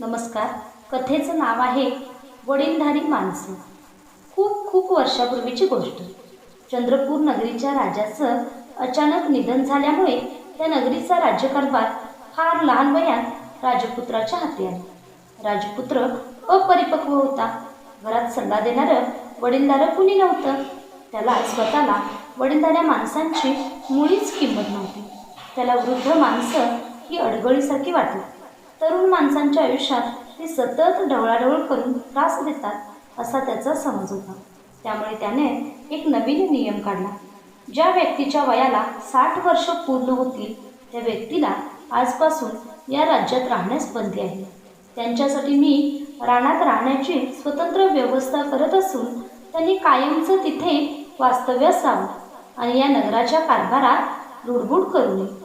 नमस्कार. कथेचं नाव आहे वडीलधारी माणसं. खूप खूप वर्षापूर्वीची गोष्ट. चंद्रपूर नगरीच्या राजाचं अचानक निधन झाल्यामुळे त्या नगरीचा राज्यकारभार फार लहान वयात राजपुत्राच्या हाती आला. राजपुत्र अपरिपक्व होता. घरात सल्ला देणारं वडीलधारं कुणी नव्हतं? त्याला स्वतःला वडीलधाऱ्या माणसांची मुळीच किंमत नव्हती. त्याला वृद्ध माणसं ही अडगळीसारखी वाटली. तरुण माणसांच्या आयुष्यात ते सतत ढवळाढवळ करून त्रास देतात असा त्याचा समज होता. त्यामुळे त्याने एक नवीन नियम काढला. ज्या व्यक्तीच्या वयाला साठ वर्ष पूर्ण होतील त्या व्यक्तीला आजपासून या राज्यात राहण्यास बंदी आहे. त्यांच्यासाठी मी रानात राहण्याची स्वतंत्र व्यवस्था करत असून त्यांनी कायमचं तिथे वास्तव्यास जावं आणि या नगराच्या कारभारात रुडबुड करू नये.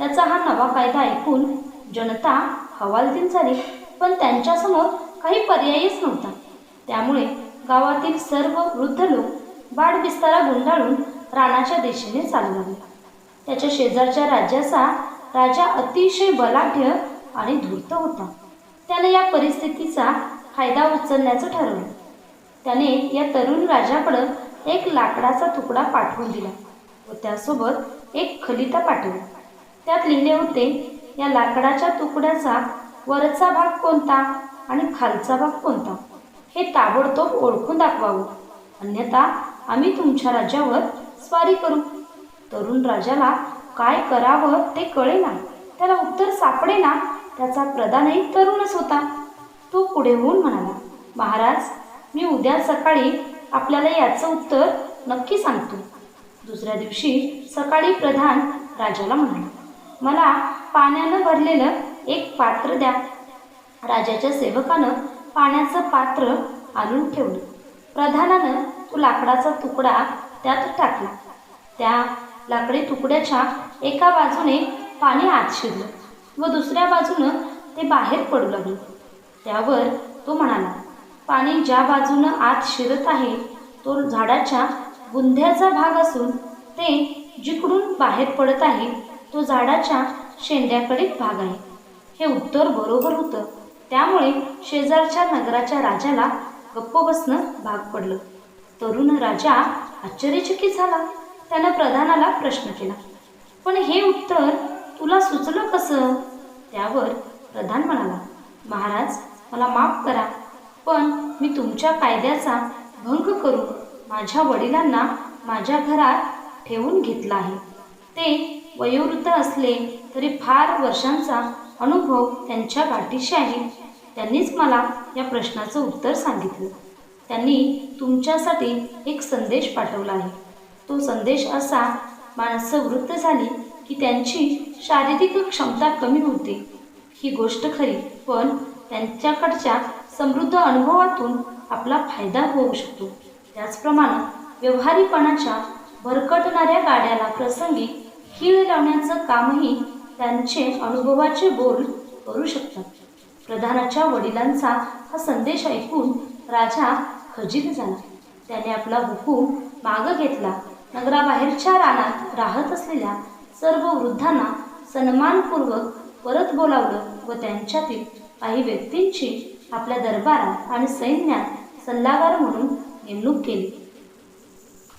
त्याचा हा नवा कायदा ऐकून जनता हवालदिल झाली. पण त्यांच्यासमोर काही पर्यायच नव्हता. त्यामुळे गावातील सर्व वृद्ध लोक बाडबिस्तारा गुंडाळून रानाच्या दिशेने चालू लागले. त्याच्या शेजारच्या राज्याचा राजा अतिशय बलाढ्य आणि धूर्त होता. त्याने या परिस्थितीचा फायदा उचलण्याचं ठरवलं. त्याने या तरुण राजाकडं एक लाकडाचा तुकडा पाठवून दिला व त्यासोबत एक खलिता पाठवला. त्यात लिहिले होते या लाकडाच्या तुकड्याचा वरचा भाग कोणता आणि खालचा भाग कोणता? हे ताबडतोब ओळखून दाखवावं. अन्यथा आम्ही तुमच्या राज्यावर स्वारी करू. तरुण राजाला काय करावं ते कळेना. त्याला उत्तर सापडेना. त्याचा प्रधानही तरुणच होता. तो पुढे होऊन म्हणाला महाराज मी उद्या सकाळी आपल्याला याचं उत्तर नक्की सांगतो. दुसऱ्या दिवशी सकाळी प्रधान राजाला म्हणाला मला पाण्यानं भरलेलं एक पात्र द्या. राजाच्या सेवकानं पाण्याचं पात्र आणून ठेवलं. प्रधानानं तो लाकडाचा तुकडा त्यात टाकला. त्या लाकडी तुकड्याच्या एका बाजूने पाणी आत शिरलं व दुसऱ्या बाजूनं ते बाहेर पडू लागलं. त्यावर तो म्हणाला पाणी ज्या बाजूनं आत शिरत आहे तो झाडाच्या बुंध्याचा भाग असून ते जिकडून बाहेर पडत आहे तो झाडाच्या शेंड्याकडील भाग आहे. हे उत्तर बरोबर होतं. त्यामुळे शेजारच्या नगराच्या राजाला गप्प बसणं भाग पडलं. तरुण राजा आश्चर्यचकित झाला. त्यानं प्रधानाला प्रश्न केला. पण हे उत्तर तुला सुचलं कसं? त्यावर प्रधान म्हणाला. महाराज मला माफ करा. पण मी तुमच्या कायद्याचा भंग करून माझ्या वडिलांना माझ्या घरात ठेवून घेतला आहे. ते वयोवृद्ध असले तरी फार वर्षांचा अनुभव त्यांच्या गाठीशी आहे. त्यांनीच मला या प्रश्नाचं उत्तर सांगितलं. त्यांनी तुमच्यासाठी एक संदेश पाठवला आहे. तो संदेश असा माणसं वृद्ध झाली की त्यांची शारीरिक क्षमता कमी होते. ही गोष्ट खरी पण त्यांच्याकडच्या समृद्ध अनुभवातून आपला फायदा होऊ शकतो. त्याचप्रमाणे व्यवहारीपणाच्या भरकटणाऱ्या गाड्याला प्रसंगी खीळ लावण्याचं कामही त्यांचे अनुभवाचे बोल करू शकतात. प्रधानाच्या वडिलांचा हा संदेश ऐकून राजा खजित झाला. त्याने आपला हुकूम मागं घेतला. नगराबाहेरच्या रानात राहत असलेल्या सर्व वृद्धांना सन्मानपूर्वक परत बोलावलं व त्यांच्यातील काही व्यक्तींची आपल्या दरबारात आणि सैन्यात सल्लागार म्हणून नेमणूक केली.